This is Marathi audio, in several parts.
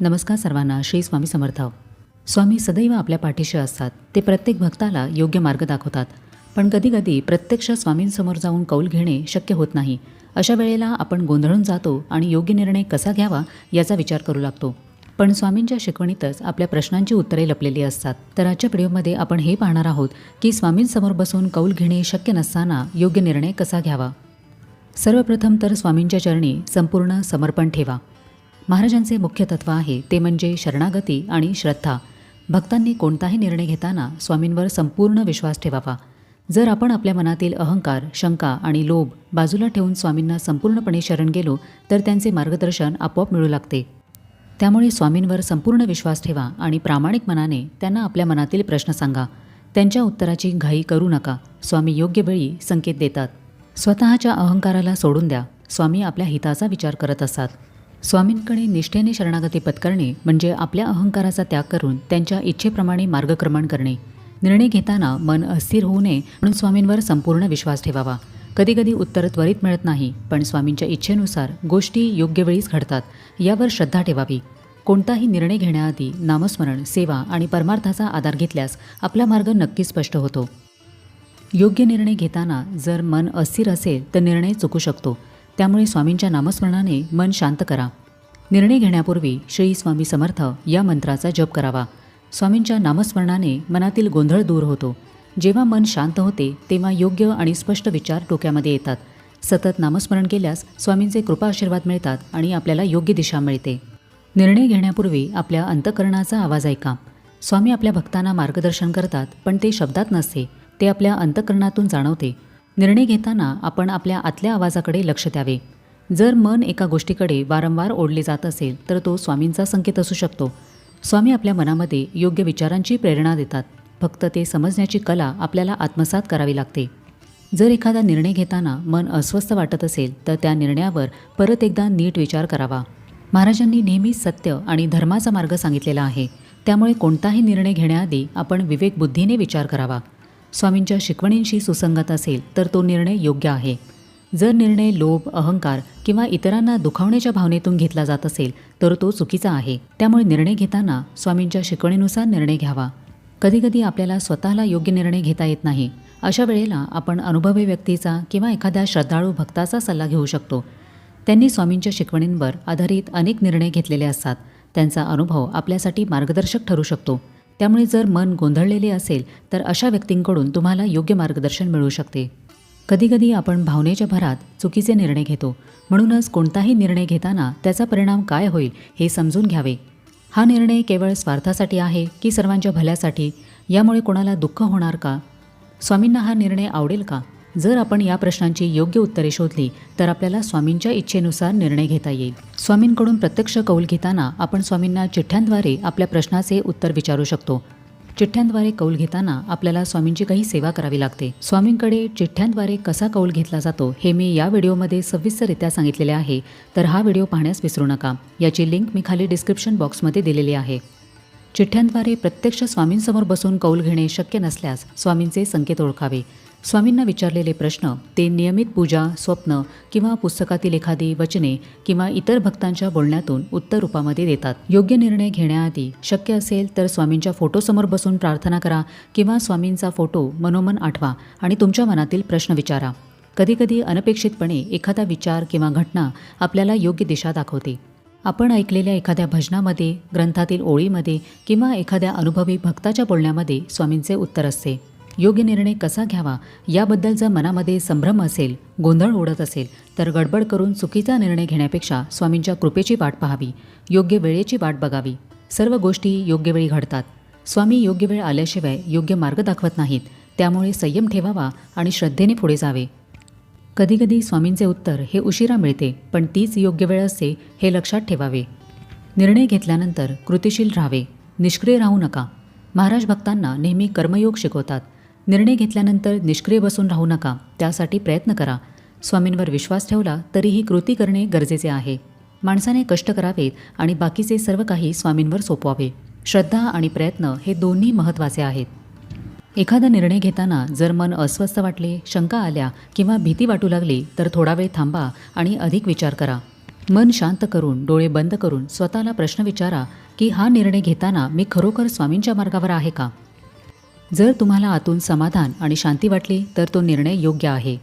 नमस्कार सर्वांना श्री स्वामी समर्थ. स्वामी सदैव आपल्या पाठीशी असतात. ते प्रत्येक भक्ताला योग्य मार्ग दाखवतात. पण कधीकधी प्रत्यक्ष स्वामींसमोर जाऊन कौल घेणे शक्य होत नाही. अशा वेळेला आपण गोंधळून जातो आणि योग्य निर्णय कसा घ्यावा याचा विचार करू लागतो. पण स्वामींच्या शिकवणीतच आपल्या प्रश्नांची उत्तरे लपलेली असतात. तर आजच्या व्हिडिओमध्ये आपण हे पाहणार आहोत की स्वामींसमोर बसून कौल घेणे शक्य नसताना योग्य निर्णय कसा घ्यावा? सर्वप्रथम तर स्वामींच्या चरणी संपूर्ण समर्पण ठेवा. महाराजांचे मुख्य तत्व आहे ते म्हणजे शरणागती आणि श्रद्धा. भक्तांनी कोणताही निर्णय घेताना स्वामींवर संपूर्ण विश्वास ठेवावा. जर आपण आपल्या मनातील अहंकार शंका आणि लोभ बाजूला ठेवून स्वामींना संपूर्णपणे शरण गेलो तर त्यांचे मार्गदर्शन आपोआप मिळू लागते. त्यामुळे स्वामींवर संपूर्ण विश्वास ठेवा आणि प्रामाणिक मनाने त्यांना आपल्या मनातील प्रश्न सांगा. त्यांच्या उत्तराची घाई करू नका. स्वामी योग्य वेळी संकेत देतात. स्वतःच्या अहंकाराला सोडून द्या. स्वामी आपल्या हिताचा विचार करत असतात. स्वामींकडे निष्ठेने शरणागती पत्करणे म्हणजे आपल्या अहंकाराचा त्याग करून त्यांच्या इच्छेप्रमाणे मार्गक्रमण करणे. निर्णय घेताना मन अस्थिर होऊ नये म्हणून स्वामींवर संपूर्ण विश्वास ठेवावा. कधीकधी उत्तर त्वरित मिळत नाही पण स्वामींच्या इच्छेनुसार गोष्टी योग्य वेळीच घडतात यावर श्रद्धा ठेवावी. कोणताही निर्णय घेण्याआधी नामस्मरण सेवा आणि परमार्थाचा आधार घेतल्यास आपला मार्ग नक्की स्पष्ट होतो. योग्य निर्णय घेताना जर मन अस्थिर असेल तर निर्णय चुकू शकतो. त्यामुळे स्वामींच्या नामस्मरणाने मन शांत करा. निर्णय घेण्यापूर्वी श्री स्वामी समर्थ या मंत्राचा जप करावा. स्वामींच्या नामस्मरणाने मनातील गोंधळ दूर होतो. जेव्हा मन शांत होते तेव्हा योग्य आणि स्पष्ट विचार डोक्यामध्ये येतात. सतत नामस्मरण केल्यास स्वामींचे कृपा आशीर्वाद मिळतात आणि आपल्याला योग्य दिशा मिळते. निर्णय घेण्यापूर्वी आपल्या अंतकरणाचा आवाज ऐका. स्वामी आपल्या भक्तांना मार्गदर्शन करतात पण ते शब्दात नसते. ते आपल्या अंतकरणातून जाणवते. निर्णय घेताना आपण आपल्या आतल्या आवाजाकडे लक्ष द्यावे. जर मन एका गोष्टीकडे वारंवार ओढले जात असेल तर तो स्वामींचा संकेत असू शकतो. स्वामी आपल्या मनामध्ये योग्य विचारांची प्रेरणा देतात. फक्त ते समजण्याची कला आपल्याला आत्मसात करावी लागते. जर एखादा निर्णय घेताना मन अस्वस्थ वाटत असेल तर त्या निर्णयावर परत एकदा नीट विचार करावा. महाराजांनी नेहमी सत्य आणि धर्माचा मार्ग सांगितलेला आहे. त्यामुळे कोणताही निर्णय घेण्याआधी आपण विवेकबुद्धीने विचार करावा. स्वामींच्या शिकवणींशी सुसंगत असेल तर तो निर्णय योग्य आहे. जर निर्णय लोभ अहंकार किंवा इतरांना दुखावण्याच्या भावनेतून घेतला जात असेल तर तो चुकीचा आहे. त्यामुळे निर्णय घेताना स्वामींच्या शिकवणीनुसार निर्णय घ्यावा. कधीकधी आपल्याला स्वतःला योग्य निर्णय घेता येत नाही. अशा वेळेला आपण अनुभवी व्यक्तीचा किंवा एखाद्या श्रद्धाळू भक्ताचा सल्ला घेऊ शकतो. त्यांनी स्वामींच्या शिकवणींवर आधारित अनेक निर्णय घेतलेले असतात. त्यांचा अनुभव आपल्यासाठी मार्गदर्शक ठरू शकतो. त्यामुळे जर मन गोंधळलेले असेल तर अशा व्यक्तींकडून तुम्हाला योग्य मार्गदर्शन मिळू शकते. कधीकधी आपण भावनेच्या भरात चुकीचे निर्णय घेतो. म्हणूनच कोणताही निर्णय घेताना त्याचा परिणाम काय होईल हे समजून घ्यावे. हा निर्णय केवळ स्वार्थासाठी आहे की सर्वांच्या भल्यासाठी? यामुळे कोणाला दुःख होणार का? स्वामींना हा निर्णय आवडेल का? जर आपण या प्रश्नांची योग्य उत्तरे शोधली तर आपल्याला स्वामींच्या इच्छेनुसार निर्णय घेता येईल. स्वामींकडून प्रत्यक्ष कौल घेताना आपण स्वामींना चिठ्ठ्यांद्वारे आपल्या प्रश्नाचे उत्तर विचारू शकतो. चिठ्ठ्यांद्वारे कौल घेताना आपल्याला स्वामींची काही सेवा करावी लागते. स्वामींकडे चिठ्ठ्यांद्वारे कसा कौल घेतला जातो हे मी या व्हिडिओमध्ये सविस्तररित्या सांगितलेले आहे तर हा व्हिडिओ पाहण्यास विसरू नका. याची लिंक मी खाली डिस्क्रिप्शन बॉक्समध्ये दिलेली आहे. चिठ्ठ्यांद्वारे प्रत्यक्ष स्वामींसमोर बसून कौल घेणे शक्य नसल्यास स्वामींचे संकेत ओळखावे. स्वामींना विचारलेले प्रश्न ते नियमित पूजा स्वप्न किंवा पुस्तकातील एखादी वचने किंवा इतर भक्तांच्या बोलण्यातून उत्तर रूपामध्ये देतात. योग्य निर्णय घेण्याआधी शक्य असेल तर स्वामींच्या फोटोसमोर बसून प्रार्थना करा किंवा स्वामींचा फोटो मनोमन आठवा आणि तुमच्या मनातील प्रश्न विचारा. कधीकधी अनपेक्षितपणे एखादा विचार किंवा घटना आपल्याला योग्य दिशा दाखवते. आपण ऐकलेल्या एखाद्या भजनामध्ये ग्रंथातील ओळीमध्ये किंवा एखाद्या अनुभवी भक्ताच्या बोलण्यामध्ये स्वामींचे उत्तर असते. योग्य निर्णय कसा घ्यावा याबद्दल जर मनामध्ये संभ्रम असेल गोंधळ उडत असेल तर गडबड करून चुकीचा निर्णय घेण्यापेक्षा स्वामींच्या कृपेची वाट पाहावी योग्य वेळेची वाट बघावी. सर्व गोष्टी योग्य वेळी घडतात. स्वामी योग्य वेळ आल्याशिवाय योग्य मार्ग दाखवत नाहीत त्यामुळे संयम ठेवावा आणि श्रद्धेने पुढे जावे. कधीकधी स्वामींचे उत्तर हे उशिरा मिळते पण तीच योग्य वेळ असते हे लक्षात ठेवावे. निर्णय घेतल्यानंतर कृतिशील राहावे. निष्क्रिय राहू नका. महाराज भक्तांना नेहमी कर्मयोग शिकवतात. निर्णय घेतल्यानंतर निष्क्रिय बसून राहू नका. त्यासाठी प्रयत्न करा. स्वामींवर विश्वास ठेवला तरीही कृती करणे गरजेचे आहे. माणसाने कष्ट करावेत आणि बाकीचे सर्व काही स्वामींवर सोपवावे. श्रद्धा आणि प्रयत्न हे दोन्ही महत्त्वाचे आहेत. एखादा निर्णय घेताना जर मन अस्वस्थ वाटले शंका आल्या किंवा भीती वाटू लागली तर थोडा वेळ थांबा आणि अधिक विचार करा. मन शांत करून डोळे बंद करून स्वतःला प्रश्न विचारा की हा निर्णय घेताना मी खरोखर स्वामींच्या मार्गावर आहे का? जर तुम्हाला आतून समाधान आणि शांती वाटली तर तो निर्णय योग्य आहे.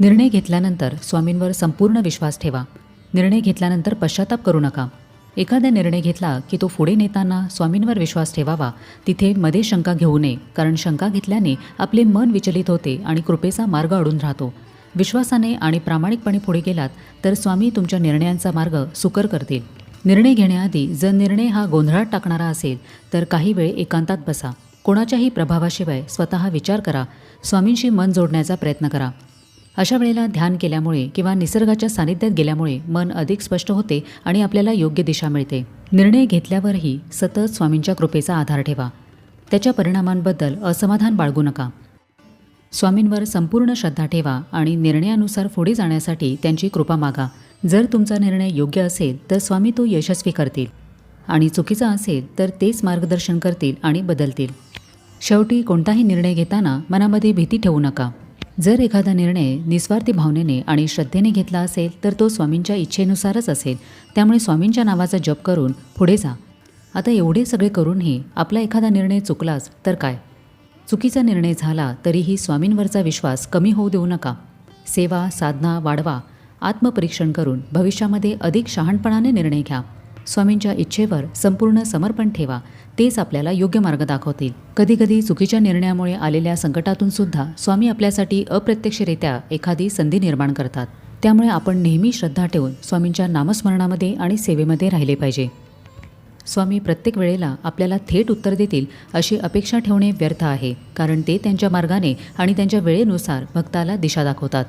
निर्णय घेतल्यानंतर स्वामींवर संपूर्ण विश्वास ठेवा. निर्णय घेतल्यानंतर पश्चाताप करू नका. एखादा निर्णय घेतला की तो पुढे नेताना स्वामींवर विश्वास ठेवावा तिथे मध्ये शंका घेऊ नये कारण शंका घेतल्याने आपले मन विचलित होते आणि कृपेचा मार्ग अडून राहतो. विश्वासाने आणि प्रामाणिकपणे पुढे गेलात तर स्वामी तुमच्या निर्णयांचा मार्ग सुकर करतील. निर्णय घेण्याआधी जर निर्णय हा गोंधळात टाकणारा असेल तर काही वेळ एकांतात बसा. कोणाच्याही प्रभावाशिवाय स्वतः विचार करा. स्वामींशी मन जोडण्याचा प्रयत्न करा. अशा वेळेला ध्यान केल्यामुळे किंवा निसर्गाच्या सानिध्यात गेल्यामुळे मन अधिक स्पष्ट होते आणि आपल्याला योग्य दिशा मिळते. निर्णय घेतल्यावरही सतत स्वामींच्या कृपेचा आधार ठेवा. त्याच्या परिणामांबद्दल असमाधान बाळगू नका. स्वामींवर संपूर्ण श्रद्धा ठेवा आणि निर्णयानुसार पुढे जाण्यासाठी त्यांची कृपा मागा. जर तुमचा निर्णय योग्य असेल तर स्वामी तो यशस्वी करतील. आणि चुकीचा असेल तर तेच मार्गदर्शन करतील आणि बदलतील. शेवटी कोणताही निर्णय घेताना मनामध्ये भीती ठेवू नका. जर एखादा निर्णय निस्वार्थी भावनेने आणि श्रद्धेने घेतला असेल तर तो स्वामींच्या इच्छेनुसारच असेल. त्यामुळे स्वामींच्या नावाचा जप करून पुढे जा. आता एवढे सगळे करूनही आपला एखादा निर्णय चुकलाच तर काय? चुकीचा निर्णय झाला तरीही स्वामींवरचा विश्वास कमी होऊ देऊ नका. सेवा साधना वाढवा. आत्मपरीक्षण करून भविष्यामध्ये अधिक शहाणपणाने निर्णय घ्या. स्वामींच्या इच्छेवर संपूर्ण समर्पण ठेवा. तेच आपल्याला योग्य मार्ग दाखवतील. कधीकधी चुकीच्या निर्णयामुळे आलेल्या संकटातून सुद्धा स्वामी आपल्यासाठी अप्रत्यक्षरित्या एखादी संधी निर्माण करतात. त्यामुळे आपण नेहमी श्रद्धा ठेवून स्वामींच्या नामस्मरणामध्ये आणि सेवेमध्ये राहिले पाहिजे. स्वामी प्रत्येक वेळेला आपल्याला थेट उत्तर देतील अशी अपेक्षा ठेवणे व्यर्थ आहे कारण ते त्यांच्या मार्गाने आणि त्यांच्या वेळेनुसार भक्ताला दिशा दाखवतात.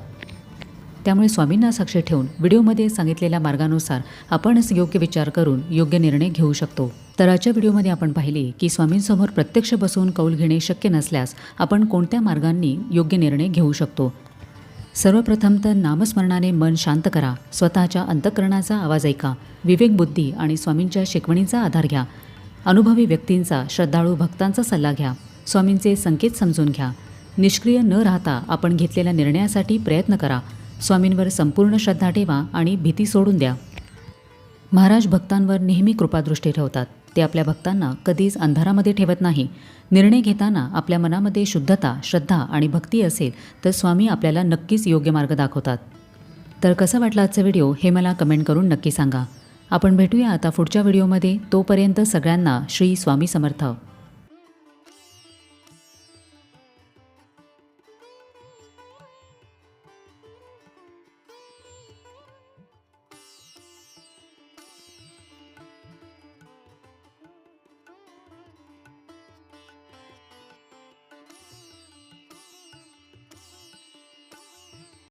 त्यामुळे स्वामींना साक्ष ठेवून व्हिडिओमध्ये सांगितलेल्या मार्गानुसार आपणच योग्य विचार करून योग्य निर्णय घेऊ शकतो. तर आजच्या व्हिडिओमध्ये आपण पाहिले की स्वामींसमोर प्रत्यक्ष बसून कौल घेणे शक्य नसल्यास आपण कोणत्या मार्गांनी योग्य निर्णय घेऊ शकतो? सर्वप्रथम तर नामस्मरणाने मन शांत करा स्वतःच्या अंतकरणाचा आवाज ऐका विवेकबुद्धी आणि स्वामींच्या शिकवणीचा आधार घ्या अनुभवी व्यक्तींचा श्रद्धाळू भक्तांचा सल्ला घ्या स्वामींचे संकेत समजून घ्या निष्क्रिय न राहता आपण घेतलेल्या निर्णयासाठी प्रयत्न करा स्वामींवर संपूर्ण श्रद्धा ठेवा आणि भीती सोडून द्या. महाराज भक्तांवर नेहमी कृपादृष्टी ठेवतात. ते आपल्या भक्तांना कधीच अंधारामध्ये ठेवत नाही. निर्णय घेताना आपल्या मनामध्ये शुद्धता श्रद्धा आणि भक्ती असेल तर स्वामी आपल्याला नक्कीच योग्य मार्ग दाखवतात. तर कसं वाटला आजचा व्हिडिओ हे मला कमेंट करून नक्की सांगा. आपण भेटूया आता पुढच्या व्हिडिओमध्ये. तोपर्यंत सगळ्यांना श्री स्वामी समर्थ.